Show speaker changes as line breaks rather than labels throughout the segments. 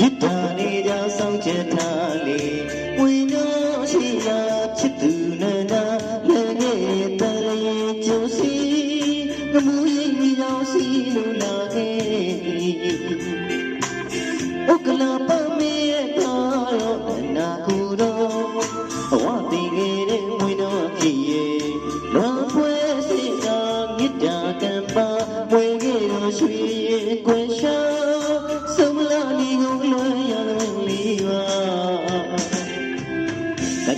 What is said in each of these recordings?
ဒီတန်နေကြဆောင်ချက်ထားလေဝိညာဉ်ရှိလာဖြစ်သူနာနာလည်းငယ်တရေကျူစီငမူးရင်မိတော်စီလူလာခဲ့ဥက္ကလာပမေတော်တော့နာကူတော်ဘဝတည်ခဲ့တဲ့ဝိညာဉ်ဖြစ်ရဲ့လွန်ပွဲစိတ်သာမြစ်တာကံပါမွေခဲ့တော်ရွှေရဲ့ကွယ်ရှာ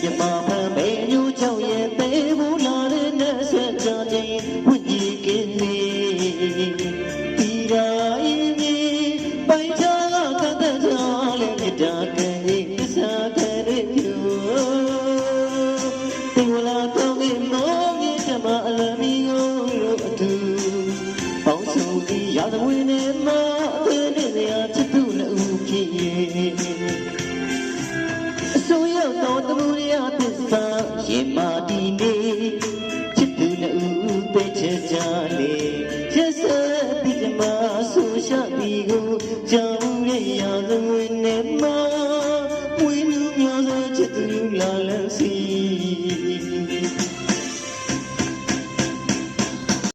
ရပါမမေညူချောင်းရဲ့သေးဘူးလာတဲ့နဲ့ဆက်ကြတဲ့ဝိညာဉ်ကင်းနေတီရာရင်ဒီပိုင်ချာကတတ်ကြလဲမြတ်တာတဲ့ပစ္စာတဲ့လူတေဝလာတော့ငေမောငေဓမ္မအလမီကိုအတူပေါင်းစုံဒီရာဇဝင်နဲ့မှာ စားရင်မာတီနေချစ်သူနှူပဲချေကြလေရက်စက်ဒီကမာဆူရှာဒီကိုကြောင်ရဲ့ရာဇဝင်နဲ့မှာပွေးလူများစွာချစ်သူလာလာ